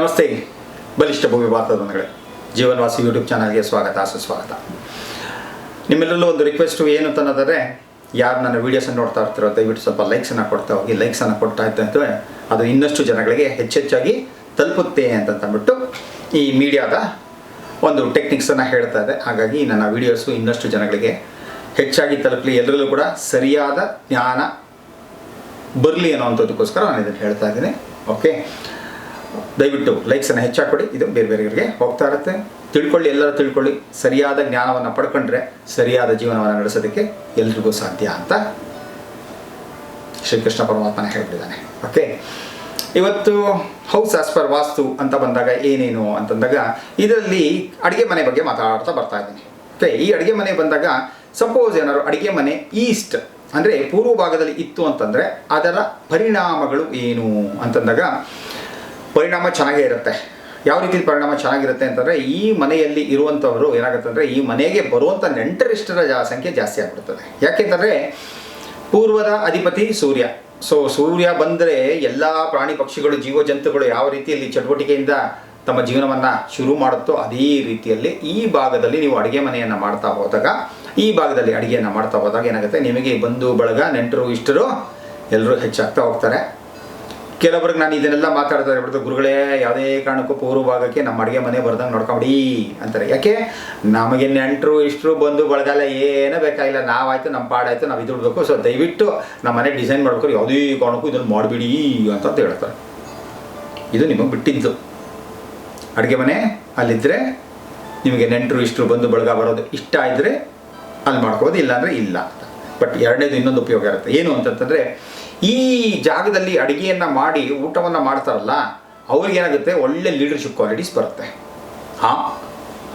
ನಮಸ್ತೆ. ಬಲಿಷ್ಠ ಭೂಮಿ ಭಾರತದೊಂದಿಗೆ ಜೀವನವಾಸಿ ಯೂಟ್ಯೂಬ್ ಚಾನಲ್ಗೆ ಸ್ವಾಗತ, ಸುಸ್ವಾಗತ. ನಿಮ್ಮೆಲ್ಲರಲ್ಲೂ ಒಂದು ರಿಕ್ವೆಸ್ಟು ಏನು ಅಂತಂದರೆ, ಯಾರು ನನ್ನ ವೀಡಿಯೋಸನ್ನು ನೋಡ್ತಾ ಇರ್ತಾರೋ, ದಯವಿಟ್ಟು ಸ್ವಲ್ಪ ಲೈಕ್ಸನ್ನು ಕೊಡ್ತಾ ಹೋಗಿ, ಲೈಕ್ಸನ್ನು ಕೊಡ್ತಾ ಇದ್ದಂತೆ ಅದು ಇನ್ನಷ್ಟು ಜನಗಳಿಗೆ ಹೆಚ್ಚೆಚ್ಚಾಗಿ ತಲುಪುತ್ತೆ ಅಂತಂದ್ಬಿಟ್ಟು ಈ ಮೀಡಿಯಾದ ಒಂದು ಟೆಕ್ನಿಕ್ಸನ್ನು ಹೇಳ್ತಾ ಇದೆ ಹಾಗಾಗಿ ನನ್ನ ವೀಡಿಯೋಸು ಇನ್ನಷ್ಟು ಜನಗಳಿಗೆ ಹೆಚ್ಚಾಗಿ ತಲುಪಲಿ. ಎಲ್ಲರಲ್ಲೂ ಕೂಡ ಸರಿಯಾದ ಜ್ಞಾನ ಬರಲಿ ಅನ್ನೋವಂಥದ್ದಕ್ಕೋಸ್ಕರ ನಾನು ಇದನ್ನು ಹೇಳ್ತಾ ಇದ್ದೀನಿ. ಓಕೆ? ದಯವಿಟ್ಟು ಲೈಕ್ಸನ್ನು ಹೆಚ್ಚಾಗಿ ಕೊಡಿ ಇದು ಬೇರೆ ಬೇರೆಯವರಿಗೆ ಹೋಗ್ತಾ ಇರುತ್ತೆ. ತಿಳ್ಕೊಳ್ಳಿ, ಎಲ್ಲರೂ ತಿಳ್ಕೊಳ್ಳಿ. ಸರಿಯಾದ ಜ್ಞಾನವನ್ನು ಪಡ್ಕೊಂಡ್ರೆ ಸರಿಯಾದ ಜೀವನವನ್ನು ನಡೆಸೋದಕ್ಕೆ ಎಲ್ರಿಗೂ ಸಾಧ್ಯ ಅಂತ ಶ್ರೀಕೃಷ್ಣ ಪರಮಾತ್ಮನ ಹೇಳ್ಬಿಟ್ಟಿದ್ದಾನೆ. ಓಕೆ ಇವತ್ತು ಹೌಸ್ ಆಸ್ ಪರ್ ವಾಸ್ತು ಅಂತ ಬಂದಾಗ ಏನೇನು ಅಂತಂದಾಗ ಇದರಲ್ಲಿ ಅಡುಗೆ ಮನೆ ಬಗ್ಗೆ ಮಾತಾಡ್ತಾ ಬರ್ತಾ ಇದ್ದೀನಿ. ಓಕೆ ಈ ಅಡುಗೆ ಮನೆ ಬಂದಾಗ ಸಪೋಸ್ ಏನಾದ್ರು ಅಡುಗೆ ಮನೆ ಈಸ್ಟ್ ಅಂದರೆ ಪೂರ್ವ ಭಾಗದಲ್ಲಿ ಇತ್ತು ಅಂತಂದರೆ ಅದರ ಪರಿಣಾಮಗಳು ಏನು ಅಂತಂದಾಗ ಪರಿಣಾಮ ಚೆನ್ನಾಗೇ ಇರುತ್ತೆ. ಯಾವ ರೀತಿ ಪರಿಣಾಮ ಚೆನ್ನಾಗಿರುತ್ತೆ ಅಂತಂದರೆ, ಈ ಮನೆಯಲ್ಲಿ ಇರುವಂಥವರು ಏನಾಗುತ್ತೆ ಅಂದರೆ, ಈ ಮನೆಗೆ ಬರುವಂಥ ನೆಂಟರಿಷ್ಟರ ಜಾ, ಸಂಖ್ಯೆ ಜಾಸ್ತಿ ಆಗಿಬಿಡ್ತದೆ. ಯಾಕೆಂದರೆ ಪೂರ್ವದ ಅಧಿಪತಿ ಸೂರ್ಯ. ಸೊ ಸೂರ್ಯ ಬಂದರೆ ಎಲ್ಲ ಪ್ರಾಣಿ ಪಕ್ಷಿಗಳು ಜೀವ ಜಂತುಗಳು ಯಾವ ರೀತಿಯಲ್ಲಿ ಚಟುವಟಿಕೆಯಿಂದ ತಮ್ಮ ಜೀವನವನ್ನು ಶುರು ಮಾಡುತ್ತೋ ಅದೇ ರೀತಿಯಲ್ಲಿ ಈ ಭಾಗದಲ್ಲಿ ನೀವು ಅಡುಗೆ ಮನೆಯನ್ನು ಮಾಡ್ತಾ ಹೋದಾಗ, ಈ ಭಾಗದಲ್ಲಿ ಅಡುಗೆಯನ್ನು ಮಾಡ್ತಾ ಹೋದಾಗ ಏನಾಗುತ್ತೆ? ನಿಮಗೆ ಬಂಧು, ಬಳಗ, ನೆಂಟರು, ಇಷ್ಟರು ಎಲ್ಲರೂ ಹೆಚ್ಚಾಗ್ತಾ ಹೋಗ್ತಾರೆ. ಕೆಲವರಿಗೆ ನಾನು ಇದನ್ನೆಲ್ಲ ಮಾತಾಡ್ತಾ ಇರ್ಬಿಡ್ತು ಗುರುಗಳೇ, ಯಾವುದೇ ಕಾರಣಕ್ಕೂ ಪೂರ್ವ ಭಾಗಕ್ಕೆ ನಮ್ಮ ಅಡುಗೆ ಮನೆ ಬರ್ದಂಗೆ ನೋಡ್ಕೊಂಬಿಡಿ ಅಂತಾರೆ. ಯಾಕೆ? ನಮಗೆ ನೆಂಟರು, ಇಷ್ಟರು ಬಂದು ಬಳಗಲ್ಲ, ಏನೂ ಬೇಕಾಗಿಲ್ಲ. ನಾವಾಯ್ತು, ನಮ್ಮ ಪಾಡಾಯ್ತು, ನಾವು ಇದು ಬಿಡಬೇಕು ಸೊ ದಯವಿಟ್ಟು ನಮ್ಮ ಮನೆ ಡಿಸೈನ್ ಮಾಡ್ಕೊಂಡು ಯಾವುದೇ ಕಾರಣಕ್ಕೂ ಇದನ್ನು ಮಾಡಿಬಿಡಿ ಅಂತ ಹೇಳ್ತಾರೆ. ಇದು ನಿಮಗೆ ಬಿಟ್ಟಿದ್ದು. ಅಡುಗೆ ಮನೆ ಅಲ್ಲಿದ್ದರೆ ನಿಮಗೆ ನೆಂಟರು, ಇಷ್ಟರು ಬಂದು ಬಳಗ ಬರೋದು ಇಷ್ಟ ಇದ್ದರೆ ಅಲ್ಲಿ ಮಾಡ್ಕೋದು ಇಲ್ಲಾಂದರೆ ಇಲ್ಲ ಬಟ್ ಎರಡನೇದು ಇನ್ನೊಂದು ಉಪಯೋಗ ಇರುತ್ತೆ. ಏನು ಅಂತಂತಂದರೆ ಈ ಜಾಗದಲ್ಲಿ ಅಡುಗೆಯನ್ನು ಮಾಡಿ ಊಟವನ್ನು ಮಾಡ್ತಾರಲ್ಲ, ಅವ್ರಿಗೇನಾಗುತ್ತೆ? ಒಳ್ಳೆ ಲೀಡರ್ಶಿಪ್ ಕ್ವಾಲಿಟೀಸ್ ಬರುತ್ತೆ. ಹಾಂ?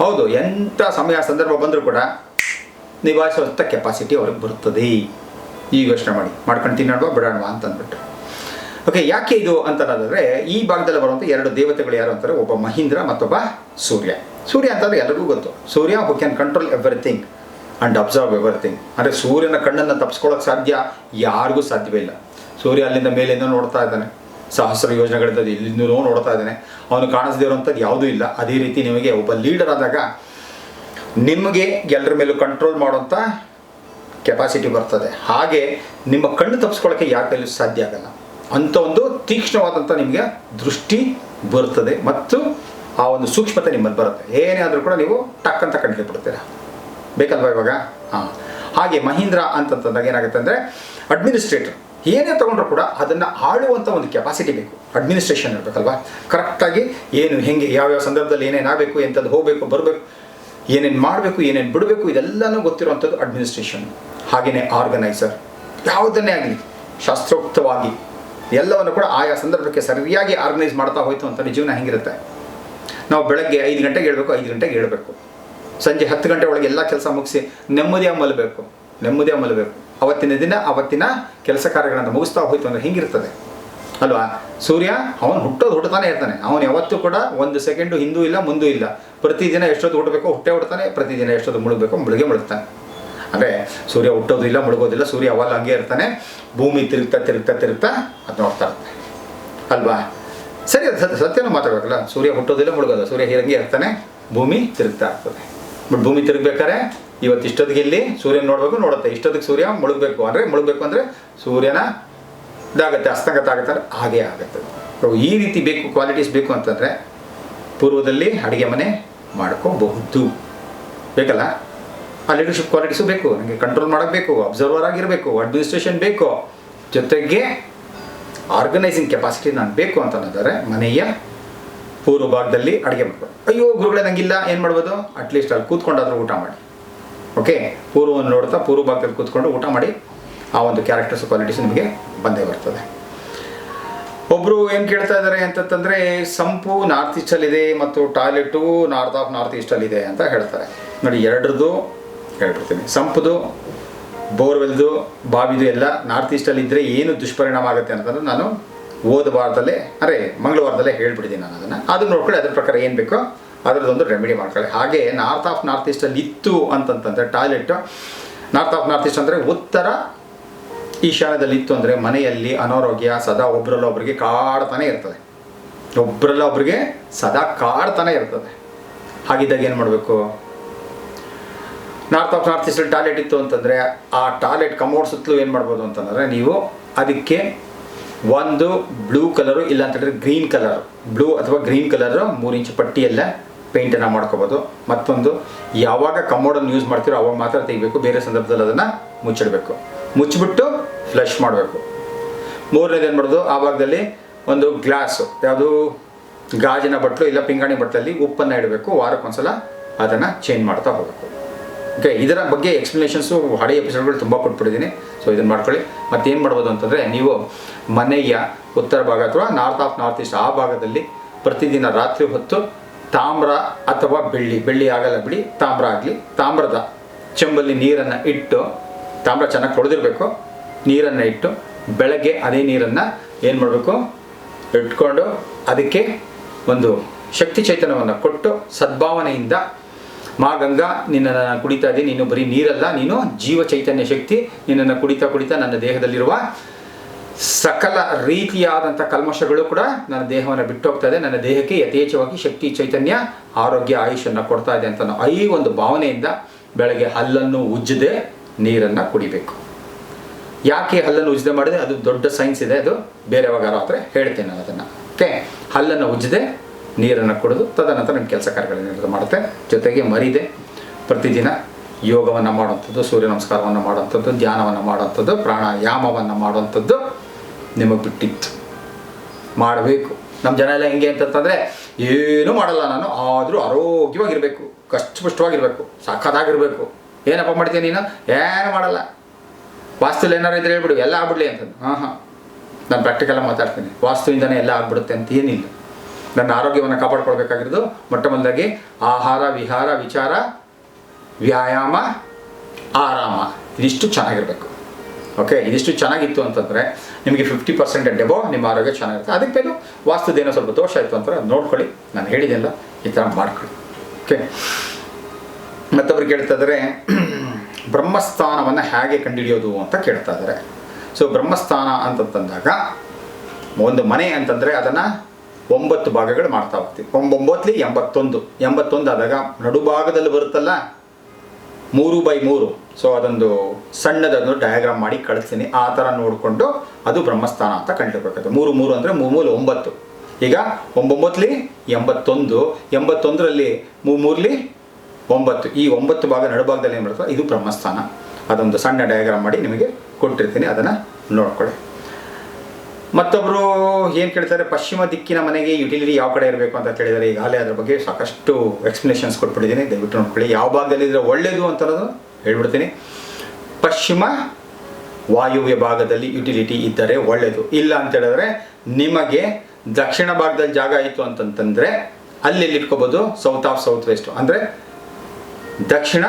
ಹೌದು, ಎಂಥ ಸಮಯ, ಸಂದರ್ಭ ಬಂದರೂ ಕೂಡ ನಿಭಾಯಿಸುವಂಥ ಕೆಪಾಸಿಟಿ ಅವ್ರಿಗೆ ಬರ್ತದೆ ಈ ಯೋಚನೆ ಮಾಡಿ. ಮಾಡ್ಕೊಂಡು ತಿನ್ನೋಣ ಬಿಡೋಣವಾ ಅಂತ ಅಂದ್ಬಿಟ್ಟು ಓಕೆ ಯಾಕೆ ಇದು ಅಂತ ಈ ಭಾಗದಲ್ಲಿ ಬರುವಂಥ ಎರಡು ದೇವತೆಗಳು ಯಾರು ಅಂತಾರೆ? ಒಬ್ಬ ಮಹೀಂದ್ರ, ಮತ್ತೊಬ್ಬ ಸೂರ್ಯ. ಸೂರ್ಯ ಅಂತಂದ್ರೆ ಎಲ್ಲರಿಗೂ ಗೊತ್ತು. Surya who can control everything and observe everything ಅಂದರೆ ಸೂರ್ಯನ ಕಣ್ಣನ್ನು ತಪ್ಪಿಸ್ಕೊಳ್ಳೋಕೆ ಸಾಧ್ಯ? ಯಾರಿಗೂ ಸಾಧ್ಯವೇ ಇಲ್ಲ. ಸೂರ್ಯ ಅಲ್ಲಿಂದ ಮೇಲಿಂದ ನೋಡ್ತಾ ಇದ್ದಾನೆ. ಸಹಸ್ರ ಯೋಜನೆಗಳಿಂದ ಇಲ್ಲಿಂದ ನೋಡ್ತಾ ಇದ್ದಾನೆ. ಅವನು ಕಾಣಿಸದೇ ಇರುವಂಥದ್ದು ಯಾವುದೂ ಇಲ್ಲ. ಅದೇ ರೀತಿ ನಿಮಗೆ ಒಬ್ಬ ಲೀಡರ್ ಆದಾಗ ನಿಮಗೆ ಎಲ್ಲರ ಮೇಲೂ ಕಂಟ್ರೋಲ್ ಮಾಡುವಂಥ ಕೆಪಾಸಿಟಿ ಬರ್ತದೆ. ಹಾಗೆ ನಿಮ್ಮ ಕಣ್ಣು ತಪ್ಪಿಸ್ಕೊಳ್ಳೋಕ್ಕೆ ಯಾರ ಕೈಲೂ ಸಾಧ್ಯ ಆಗಲ್ಲ. ಅಂಥ ಒಂದು ತೀಕ್ಷ್ಣವಾದಂಥ ನಿಮಗೆ ದೃಷ್ಟಿ ಬರ್ತದೆ ಮತ್ತು ಆ ಒಂದು ಸೂಕ್ಷ್ಮತೆ ನಿಮ್ಮಲ್ಲಿ ಬರುತ್ತೆ. ಏನೇ ಆದರೂ ಕೂಡ ನೀವು ಟಕ್ ಅಂತ ಕಂಡು ಬಿಡ್ತೀರಾ. ಬೇಕಲ್ವಾ ಇವಾಗ? ಹಾಂ. ಹಾಗೆ ಮಹೀಂದ್ರ ಅಂತಂತಂದಾಗ ಏನಾಗುತ್ತೆ ಅಂದರೆ ಅಡ್ಮಿನಿಸ್ಟ್ರೇಟರ್ ಏನೇ ತೊಗೊಂಡ್ರು ಕೂಡ ಅದನ್ನು ಆಳುವಂಥ ಒಂದು ಕೆಪಾಸಿಟಿ ಬೇಕು. ಅಡ್ಮಿನಿಸ್ಟ್ರೇಷನ್ ಇರಬೇಕಲ್ವಾ? ಕರೆಕ್ಟಾಗಿ ಏನು, ಹೆಂಗೆ, ಯಾವ್ಯಾವ ಸಂದರ್ಭದಲ್ಲಿ ಏನೇನು ಆಗಬೇಕು ಎಂಥದ್ದು ಹೋಗಬೇಕು, ಬರಬೇಕು, ಏನೇನು ಮಾಡಬೇಕು, ಏನೇನು ಬಿಡಬೇಕು, ಇದೆಲ್ಲನೂ ಗೊತ್ತಿರುವಂಥದ್ದು ಅಡ್ಮಿನಿಸ್ಟ್ರೇಷನ್ ಹಾಗೆಯೇ ಆರ್ಗನೈಸರ್ ಯಾವುದನ್ನೇ ಆಗಲಿ, ಶಾಸ್ತ್ರೋಕ್ತವಾಗಿ ಎಲ್ಲವನ್ನು ಕೂಡ ಆಯಾ ಸಂದರ್ಭಕ್ಕೆ ಸರಿಯಾಗಿ ಆರ್ಗನೈಸ್ ಮಾಡ್ತಾ ಹೋಯ್ತು ಅಂತ ಜೀವನ ಹೆಂಗಿರುತ್ತೆ? ನಾವು ಬೆಳಗ್ಗೆ ಐದು ಗಂಟೆಗೆ ಹೇಳ್ಬೇಕು, ಐದು ಗಂಟೆಗೆ ಹೇಳಬೇಕು. ಸಂಜೆ ಹತ್ತು ಗಂಟೆ ಒಳಗೆ ಎಲ್ಲ ಕೆಲಸ ಮುಗಿಸಿ ನೆಮ್ಮದಿಯಾಗಿ ಮಲಬೇಕು. ನೆಮ್ಮದಿಯಾಗಿ ಮಲಗಬೇಕು ಅವತ್ತಿನ ದಿನ, ಅವತ್ತಿನ ಕೆಲಸ ಕಾರ್ಯಗಳನ್ನು ಮುಗಿಸ್ತಾ ಹೋಯ್ತು ಅಂದರೆ ಹಿಂಗಿರ್ತದೆ? ಅಲ್ವಾ? ಸೂರ್ಯ, ಅವನು ಹುಟ್ಟೋದು ಹುಟ್ಟತಾನೆ ಇರ್ತಾನೆ. ಅವನು ಯಾವತ್ತೂ ಕೂಡ ಒಂದು ಸೆಕೆಂಡು ಹಿಂದೂ ಇಲ್ಲ, ಮುಂದೂ ಇಲ್ಲ. ಪ್ರತಿದಿನ ಎಷ್ಟೊತ್ತು ಹುಟ್ಟಬೇಕು ಹುಟ್ಟೆ ಹುಡ್ತಾನೆ ಪ್ರತಿದಿನ ಎಷ್ಟೊತ್ತು ಮುಳುಗಬೇಕು ಮುಳುಗೆ ಮುಳುಗ್ತಾನೆ. ಅಂದರೆ ಸೂರ್ಯ ಹುಟ್ಟೋದು ಇಲ್ಲ, ಮುಳುಗೋದಿಲ್ಲ, ಸೂರ್ಯ ಅವಲ್ಲ, ಹಂಗೆ ಇರ್ತಾನೆ. ಭೂಮಿ ತಿರುಗ್ತಾ ತಿರುಗ್ತಾ ತಿರುಗ್ತಾ ಅದು ನೋಡ್ತಾ ಇರ್ತಾನೆ. ಅಲ್ವಾ? ಸರಿ, ಅದು ಸತ್ಯ, ಸತ್ಯನೂ ಮಾತಾಡ್ಬೇಕಲ್ಲ. ಸೂರ್ಯ ಹುಟ್ಟೋದಿಲ್ಲ, ಮುಳುಗೋದು. ಸೂರ್ಯ ಹೀರಂಗೆ ಇರ್ತಾನೆ, ಭೂಮಿ ತಿರುಗ್ತಾ ಇರ್ತದೆ. ಬಟ್ ಭೂಮಿ ತಿರುಗ್ಬೇಕಾದ್ರೆ ಇವತ್ತು ಇಷ್ಟೊತ್ತಿಗೆ ಇಲ್ಲಿ ಸೂರ್ಯನ ನೋಡಬೇಕು, ನೋಡುತ್ತೆ. ಇಷ್ಟೊತ್ತಿಗೆ ಸೂರ್ಯ ಮುಳುಗಬೇಕು ಅಂದರೆ ಮುಳುಗಬೇಕು ಅಂದರೆ ಸೂರ್ಯನ ಇದಾಗತ್ತೆ, ಅಸ್ತಂಗತ ಆಗುತ್ತಾರೆ ಹಾಗೇ ಆಗುತ್ತೆ. ಈ ರೀತಿ ಬೇಕು ಕ್ವಾಲಿಟೀಸ್ ಬೇಕು ಅಂತಂದರೆ ಪೂರ್ವದಲ್ಲಿ ಅಡುಗೆ ಮನೆ ಮಾಡ್ಕೋಬಹುದು. ಬೇಕಲ್ಲ? ಆ ಲೀಡರ್ಶಿಪ್ ಕ್ವಾಲಿಟೀಸು ಬೇಕು. ನನಗೆ ಕಂಟ್ರೋಲ್ ಮಾಡೋಕ್ಕೆ ಬೇಕು ಅಬ್ಸರ್ವರ್ ಆಗಿರಬೇಕು ಅಡ್ಮಿನಿಸ್ಟ್ರೇಷನ್ ಬೇಕು. ಜೊತೆಗೆ ಆರ್ಗನೈಸಿಂಗ್ ಕೆಪಾಸಿಟಿ ನಾನು ಬೇಕು ಅಂತ ಅನ್ನೋದಾದ್ರೆ ಮನೆಯ ಪೂರ್ವ ಭಾಗದಲ್ಲಿ ಅಡುಗೆ ಮಾಡ್ಬೋದು ಅಯ್ಯೋ, ಗುರುಗಳೇ, ನಂಗಿಲ್ಲ. ಏನು ಮಾಡ್ಬೋದು? ಅಟ್ಲೀಸ್ಟ್ ಅಲ್ಲಿ ಕೂತ್ಕೊಂಡಾದ್ರೂ ಊಟ ಮಾಡಿ. ಓಕೆ, ಪೂರ್ವವನ್ನು ನೋಡ್ತಾ ಪೂರ್ವ ಭಾಗದಲ್ಲಿ ಕೂತ್ಕೊಂಡು ಊಟ ಮಾಡಿ ಆ ಒಂದು ಕ್ಯಾರೆಕ್ಟರ್ಸ್ ಕ್ವಾಲಿಟೀಸ್ ನಿಮಗೆ ಬಂದೇ ಬರ್ತದೆ. ಒಬ್ಬರು ಏನು ಕೇಳ್ತಾ ಇದ್ದಾರೆ ಅಂತಂತಂದರೆ, ಸಂಪು ನಾರ್ತ್ ಈಸ್ಟಲ್ಲಿದೆ ಮತ್ತು ಟಾಯ್ಲೆಟು ನಾರ್ತ್ ಆಫ್ ನಾರ್ತ್ ಈಸ್ಟಲ್ಲಿದೆ ಅಂತ ಹೇಳ್ತಾರೆ. ನೋಡಿ, ಎರಡರದ್ದು ಹೇಳ್ಬಿಡ್ತೀನಿ. ಸಂಪುದು, ಬೋರ್ವೆಲ್ದು, ಬಾವಿದು ಎಲ್ಲ ನಾರ್ತ್ ಈಸ್ಟಲ್ಲಿ ಇದ್ದರೆ ಏನು ದುಷ್ಪರಿಣಾಮ ಆಗುತ್ತೆ ಅಂತಂದ್ರೆ ನಾನು ಓದ ವಾರದಲ್ಲೇ, ಅರೆ ಮಂಗಳವಾರದಲ್ಲೇ ಹೇಳ್ಬಿಡ್ತೀನಿ ನಾನು ಅದನ್ನು. ಅದನ್ನ ನೋಡ್ಕೊಳ್ಳಿ, ಅದ್ರ ಪ್ರಕಾರ ಏನು ಬೇಕೋ ಅದರದ್ದೊಂದು ರೆಮಿಡಿ ಮಾಡ್ಕೊಳ್ಳಿ. ಹಾಗೆ ನಾರ್ತ್ ಆಫ್ ನಾರ್ತ್ ಈಸ್ಟಲ್ಲಿ ಇತ್ತು ಅಂತಂತಂದರೆ toilet north of north east ಅಂದರೆ ಉತ್ತರ ಈಶಾನ್ಯದಲ್ಲಿ ಇತ್ತು ಅಂದರೆ ಮನೆಯಲ್ಲಿ ಅನಾರೋಗ್ಯ, ಸದಾ ಒಬ್ಬರಲ್ಲ ಒಬ್ಬರಿಗೆ ಕಾಡ್ತಾನೆ ಇರ್ತದೆ. ಒಬ್ಬರಲ್ಲ ಒಬ್ಬರಿಗೆ ಸದಾ ಕಾಡ್ತಾನೆ ಇರ್ತದೆ. ಹಾಗಿದ್ದಾಗ ಏನು ಮಾಡಬೇಕು? ನಾರ್ತ್ ಆಫ್ ನಾರ್ತ್ ಈಸ್ಟಲ್ಲಿ ಟಾಯ್ಲೆಟ್ ಇತ್ತು ಅಂತಂದರೆ ಆ ಟಾಯ್ಲೆಟ್ ಕಮೋಡ್ ಸುತ್ತಲೂ ಏನು ಮಾಡ್ಬೋದು ಅಂತಂದರೆ ನೀವು ಅದಕ್ಕೆ ಒಂದು ಬ್ಲೂ ಕಲರು ಇಲ್ಲ ಅಂತಂದರೆ ಗ್ರೀನ್ ಕಲರ್ ಬ್ಲೂ ಅಥವಾ ಗ್ರೀನ್ ಕಲರ್ ಮೂರು ಇಂಚ್ ಪಟ್ಟಿಯಲ್ಲ ಪೇಂಟನ್ನು ಮಾಡ್ಕೋಬೋದು. ಮತ್ತೊಂದು, ಯಾವಾಗ ಕಮೋಡನ್ನು ಯೂಸ್ ಮಾಡ್ತೀರೋ ಅವಾಗ ಮಾತ್ರ ತೆಗಿಬೇಕು. ಬೇರೆ ಸಂದರ್ಭದಲ್ಲಿ ಅದನ್ನು ಮುಚ್ಚಿಡಬೇಕು. ಮುಚ್ಚಿಬಿಟ್ಟು ಫ್ಲಶ್ ಮಾಡಬೇಕು. ಮೂರನೇದು ಏನು ಮಾಡೋದು? ಆ ಭಾಗದಲ್ಲಿ ಒಂದು ಗ್ಲಾಸು ಯಾವುದು? ಗಾಜಿನ ಬಟ್ಲು ಇಲ್ಲ ಪಿಂಗಾಣಿ ಬಟ್ಲಲ್ಲಿ ಉಪ್ಪನ್ನು ಇಡಬೇಕು. ವಾರಕ್ಕೊಂದ್ಸಲ ಅದನ್ನು ಚೇಂಜ್ ಮಾಡ್ತಾ ಹೋಗಬೇಕು. ಓಕೆ ಇದರ ಬಗ್ಗೆ ಎಕ್ಸ್ಪ್ಲನೇಷನ್ಸು ಹಳೆಯ ಎಪಿಸೋಡ್ಗಳು ತುಂಬ ಕೊಟ್ಬಿಟ್ಟಿದ್ದೀನಿ ಸೊ ಇದನ್ನು ಮಾಡ್ಕೊಳ್ಳಿ. ಮತ್ತೇನು ಮಾಡ್ಬೋದು ಅಂತಂದರೆ, ನೀವು ಮನೆಯ ಉತ್ತರ ಭಾಗ ಅಥವಾ ನಾರ್ತ್ ಆಫ್ ನಾರ್ತ್ ಈಸ್ಟ್ ಆ ಭಾಗದಲ್ಲಿ ಪ್ರತಿದಿನ ರಾತ್ರಿ ಹೊತ್ತು ತಾಮ್ರ ಅಥವಾ ಬೆಳ್ಳಿ ಬೆಳ್ಳಿ ಆಗಲ್ಲ ಬಿಡಿ, ತಾಮ್ರ ಆಗಲಿ, ತಾಮ್ರದ ಚೆಂಬಲ್ಲಿ ನೀರನ್ನು ಇಟ್ಟು, ತಾಮ್ರ ಚೆನ್ನಾಗಿ ತೊಳೆದಿರಬೇಕು. ನೀರನ್ನು ಇಟ್ಟು, ಬೆಳಗ್ಗೆ ಅದೇ ನೀರನ್ನು ಏನು ಮಾಡಬೇಕು? ಇಟ್ಕೊಂಡು ಅದಕ್ಕೆ ಒಂದು ಶಕ್ತಿ ಚೈತನ್ಯವನ್ನು ಕೊಟ್ಟು ಸದ್ಭಾವನೆಯಿಂದ, ಮಾ ಗಂಗಾ, ನಿನ್ನನ್ನು ನಾನು ಕುಡಿತಾ ಇದ್ದೀನಿ, ನೀನು ಬರೀ ನೀರಲ್ಲ, ನೀನು ಜೀವ ಚೈತನ್ಯ ಶಕ್ತಿ, ನಿನ್ನನ್ನು ಕುಡಿತಾ ಕುಡಿತಾ ನನ್ನ ದೇಹದಲ್ಲಿರುವ ಸಕಲ ರೀತಿಯಾದಂಥ ಕಲ್ಮಶಗಳು ಕೂಡ ನನ್ನ ದೇಹವನ್ನು ಬಿಟ್ಟು ಹೋಗ್ತಾ ಇದೆ. ನನ್ನ ದೇಹಕ್ಕೆ ಯಥೇಚ್ಛವಾಗಿ ಶಕ್ತಿ, ಚೈತನ್ಯ, ಆರೋಗ್ಯ ಆಯುಷನ್ನು ಕೊಡ್ತಾ ಇದೆ ಅಂತ ಈ ಒಂದು ಭಾವನೆಯಿಂದ ಬೆಳಗ್ಗೆ ಹಲ್ಲನ್ನು ಉಜ್ಜದೆ ನೀರನ್ನು ಕುಡಿಬೇಕು. ಯಾಕೆ ಹಲ್ಲನ್ನು ಉಜ್ಜದೆ ಮಾಡಿದೆ? ಅದು ದೊಡ್ಡ ಸೈನ್ಸ್ ಇದೆ. ಅದು ಬೇರೆ ಯಾವಾಗ ಆದರೆ ಹೇಳ್ತೇನೆ ನಾನು ಅದನ್ನು. ಓಕೆ ಹಲ್ಲನ್ನು ಉಜ್ಜದೆ ನೀರನ್ನು ಕುಡಿದು ತದನಂತರ ನನ್ನ ಕೆಲಸ ಕಾರ್ಯಗಳನ್ನೆಲ್ಲ ಮಾಡುತ್ತೆ. ಜೊತೆಗೆ ಮರಿದೆ. ಪ್ರತಿದಿನ ಯೋಗವನ್ನು ಮಾಡುವಂಥದ್ದು, ಸೂರ್ಯ ನಮಸ್ಕಾರವನ್ನು ಮಾಡುವಂಥದ್ದು, ಧ್ಯಾನವನ್ನು ಮಾಡುವಂಥದ್ದು, ಪ್ರಾಣಾಯಾಮವನ್ನು ಮಾಡುವಂಥದ್ದು ನಿಮಗೆ ಬಿಟ್ಟಿತ್ತು. ಮಾಡಬೇಕು. ನಮ್ಮ ಜನ ಎಲ್ಲ ಹೆಂಗೆ ಅಂತಂತಂದರೆ, ಏನೂ ಮಾಡಲ್ಲ ನಾನು, ಆದರೂ ಆರೋಗ್ಯವಾಗಿರಬೇಕು, ಕಷ್ಟಪುಷ್ಟವಾಗಿರಬೇಕು, ಸಖತ್ತಾಗಿರಬೇಕು. ಏನಪ್ಪ ಮಾಡ್ತೀನಿ ನೀನು? ಏನು ಮಾಡಲ್ಲ. ವಾಸ್ತುಲಿ ಏನಾರು ಇದ್ರೆ ಹೇಳ್ಬಿಡು, ಎಲ್ಲ ಆಗ್ಬಿಡ್ಲಿ ಅಂತ ಹಾಂ ಹಾಂ. ನಾನು ಪ್ರಾಕ್ಟಿಕಲ್ ಮಾತಾಡ್ತೀನಿ. ವಾಸ್ತುವಿಂದನೇ ಎಲ್ಲ ಆಗ್ಬಿಡುತ್ತೆ ಅಂತ ಏನಿಲ್ಲ. ನನ್ನ ಆರೋಗ್ಯವನ್ನು ಕಾಪಾಡ್ಕೊಳ್ಬೇಕಾಗಿರೋದು ಮೊಟ್ಟ ಮೊದಲಾಗಿ ಆಹಾರ, ವಿಹಾರ, ವಿಚಾರ, ವ್ಯಾಯಾಮ, ಆರಾಮ. ಇದಿಷ್ಟು ಚೆನ್ನಾಗಿರಬೇಕು. ಓಕೆ ಇದಿಷ್ಟು ಚೆನ್ನಾಗಿತ್ತು ಅಂತಂದರೆ ನಿಮಗೆ ಫಿಫ್ಟಿ ಪರ್ಸೆಂಟ್ ಡೆಬೋ ನಿಮ್ಮ ಆರೋಗ್ಯ ಚೆನ್ನಾಗಿರುತ್ತೆ. ಅದಕ್ಕೆ ವಾಸ್ತು ವಾಸ್ತುದೇನೋ ಸ್ವಲ್ಪ ದೋಷ ಆಯಿತು ಅಂತಾರೆ ನೋಡ್ಕೊಳ್ಳಿ. ನಾನು ಹೇಳಿದೆಲ್ಲ ಈ ಥರ ಮಾಡ್ಕೊಳ್ಳಿ. ಓಕೆ ಮತ್ತೊಬ್ರು ಕೇಳ್ತಾ ಇದ್ದಾರೆ ಬ್ರಹ್ಮಸ್ಥಾನವನ್ನು ಹೇಗೆ ಕಂಡುಹಿಡಿಯೋದು ಅಂತ ಕೇಳ್ತಾ ಇದ್ದಾರೆ ಸೊ ಬ್ರಹ್ಮಸ್ಥಾನ ಅಂತಂದಾಗ ಒಂದು ಮನೆ ಅಂತಂದರೆ ಅದನ್ನು ಒಂಬತ್ತು ಭಾಗಗಳು ಮಾಡ್ತಾ ಹೋಗ್ತೀವಿ. ಒಂಬೊಂಬತ್ತಲಿ ಎಂಬತ್ತೊಂದು. ಎಂಬತ್ತೊಂದು ಆದಾಗ ನಡುಭಾಗದಲ್ಲಿ ಬರುತ್ತಲ್ಲ ಮೂರು ಬೈ ಮೂರು. ಸೊ ಅದೊಂದು ಸಣ್ಣದೊಂದು ಡಯಾಗ್ರಾಮ್ ಮಾಡಿ ಕಳಿಸ್ತೀನಿ. ಆ ಥರ ನೋಡಿಕೊಂಡು ಅದು ಬ್ರಹ್ಮಸ್ಥಾನ ಅಂತ ಕಂಡಿರ್ಬೇಕಾಗುತ್ತೆ ಮೂರು ಮೂರು ಅಂದರೆ ಮೂರು ಒಂಬತ್ತು. ಈಗ ಒಂಬೊಂಬತ್ತಲಿ ಎಂಬತ್ತೊಂದು. ಎಂಬತ್ತೊಂದರಲ್ಲಿ ಮೂರು ಮೂರಲಿ ಒಂಬತ್ತು. ಈ ಒಂಬತ್ತು ಭಾಗ ನಡುಭಾಗದಲ್ಲಿ ಏನು ಬರ್ತದೆ ಇದು ಬ್ರಹ್ಮಸ್ಥಾನ. ಅದೊಂದು ಸಣ್ಣ ಡಯಾಗ್ರಾಮ್ ಮಾಡಿ ನಿಮಗೆ ಕೊಟ್ಟಿರ್ತೀನಿ. ಅದನ್ನು ನೋಡ್ಕೊಳ್ಳಿ. ಮತ್ತೊಬ್ಬರು ಏನು ಕೇಳ್ತಾರೆ, ಪಶ್ಚಿಮ ದಿಕ್ಕಿನ ಮನೆಗೆ ಯುಟಿಲಿಟಿ ಯಾವ ಕಡೆ ಇರಬೇಕು ಅಂತ ಕೇಳಿದ್ದಾರೆ, ಈಗಾಗಲೇ ಅದ್ರ ಬಗ್ಗೆ ಸಾಕಷ್ಟು ಎಕ್ಸ್ಪ್ಲನೇಷನ್ಸ್ ಕೊಟ್ಬಿಟ್ಟಿದ್ದೀನಿ. ದಯವಿಟ್ಟು ನೋಡ್ಕೊಳ್ಳಿ. ಯಾವ ಭಾಗದಲ್ಲಿ ಇದ್ರೆ ಒಳ್ಳೆಯದು ಅಂತ ಅನ್ನೋದು ಹೇಳ್ಬಿಡ್ತೀನಿ. ಪಶ್ಚಿಮ ವಾಯುವ್ಯ ಭಾಗದಲ್ಲಿ ಯುಟಿಲಿಟಿ ಇದ್ದರೆ ಒಳ್ಳೇದು. ಇಲ್ಲ ಅಂತ ಹೇಳಿದ್ರೆ ನಿಮಗೆ ದಕ್ಷಿಣ ಭಾಗದಲ್ಲಿ ಜಾಗ ಆಯಿತು ಅಂತಂತಂದರೆ ಅಲ್ಲಿ ಇಟ್ಕೋಬೋದು? ಸೌತ್ ಆಫ್ ಸೌತ್ ವೆಸ್ಟ್ ಅಂದರೆ ದಕ್ಷಿಣ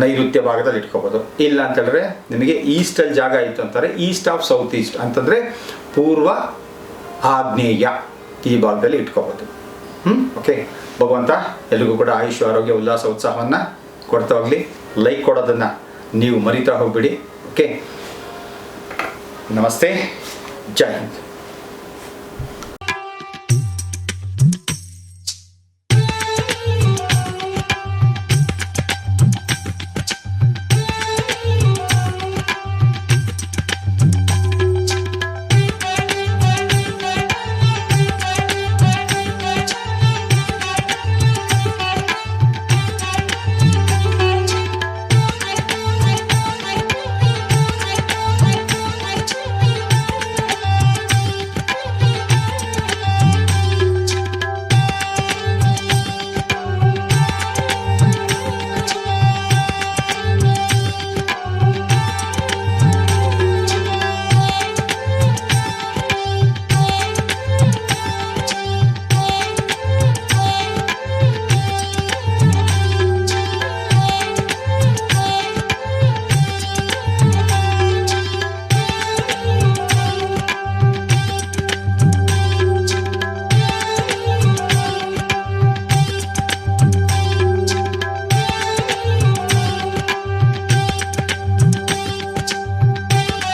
ನೈಋತ್ಯ ಭಾಗದಲ್ಲಿ ಇಟ್ಕೋಬೋದು. ಇಲ್ಲ ಅಂತ ಹೇಳಿದ್ರೆ ನಿಮಗೆ ಈಸ್ಟಲ್ಲಿ ಜಾಗ ಆಯಿತು ಅಂತಾರೆ. ಈಸ್ಟ್ ಆಫ್ ಸೌತ್ ಈಸ್ಟ್ ಅಂತಂದರೆ ಪೂರ್ವ ಆಗ್ನೇಯ ಈ ಭಾಗದಲ್ಲಿ ಇಟ್ಕೋಬೋದು. ಹ್ಮ್? ಓಕೆ ಭಗವಂತ, ಎಲ್ರಿಗೂ ಕೂಡ ಆಯುಷ್, ಆರೋಗ್ಯ, ಉಲ್ಲಾಸ, ಉತ್ಸಾಹವನ್ನು ಕೊಡ್ತಾ ಹೋಗಲಿ. ಲೈಕ್ ಕೊಡೋದನ್ನು ನೀವು ಮರಿತಾ ಹೋಗ್ಬಿಡಿ. ಓಕೆ ನಮಸ್ತೆ. ಜೈ ಹಿಂದ್.